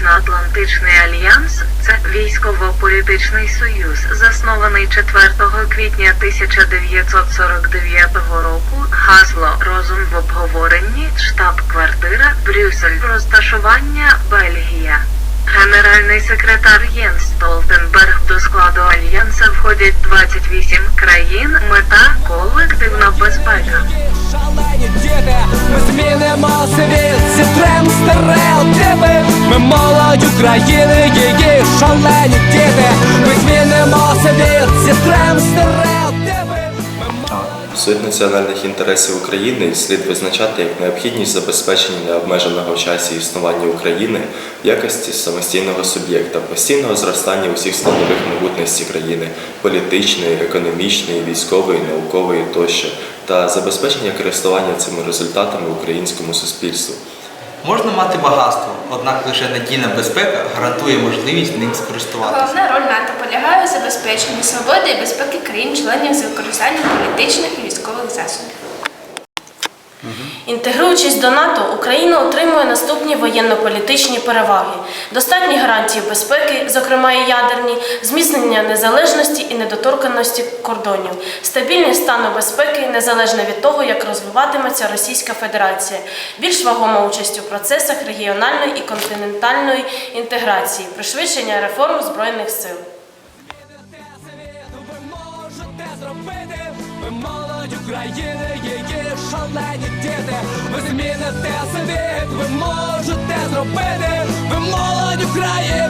Північно-Атлантичний альянс це військово-політичний союз, заснований 4 квітня 1949 року. Гасло розум в обговоренні, штаб-квартира, Брюссель, розташування Бельгія. Генеральний секретар Єнс Столтенберг до складу альянса входять 28 країн. Мета колективна безпека. Змінимо світ, зітрем стереотипи Ми молодь України, її шалені діти. Ми змінимо світ, зітрем стереотипи Суть національних інтересів України слід визначати як необхідність забезпечення необмеженого в часі існування України в якості самостійного суб'єкта, постійного зростання усіх складових могутності країни політичної, економічної, військової, наукової тощо, та забезпечення користування цими результатами українському суспільству. Можна мати багатство, однак лише надійна безпека гарантує можливість ним скористуватися. Головна роль НАТО полягає у забезпеченні свободи і безпеки країн-членів з використанням політичних і військових засобів. Інтегруючись до НАТО, Україна отримує наступні воєнно-політичні переваги: достатні гарантії безпеки, зокрема і ядерні, зміцнення незалежності і недоторканості кордонів, стабільний стан безпеки незалежно від того, як розвиватиметься Російська Федерація, більш вагома участь у процесах регіональної і континентальної інтеграції, пришвидшення реформ збройних сил. України, її шалені діти. Ви зміните світ, ви можете зробити, ви молодь України.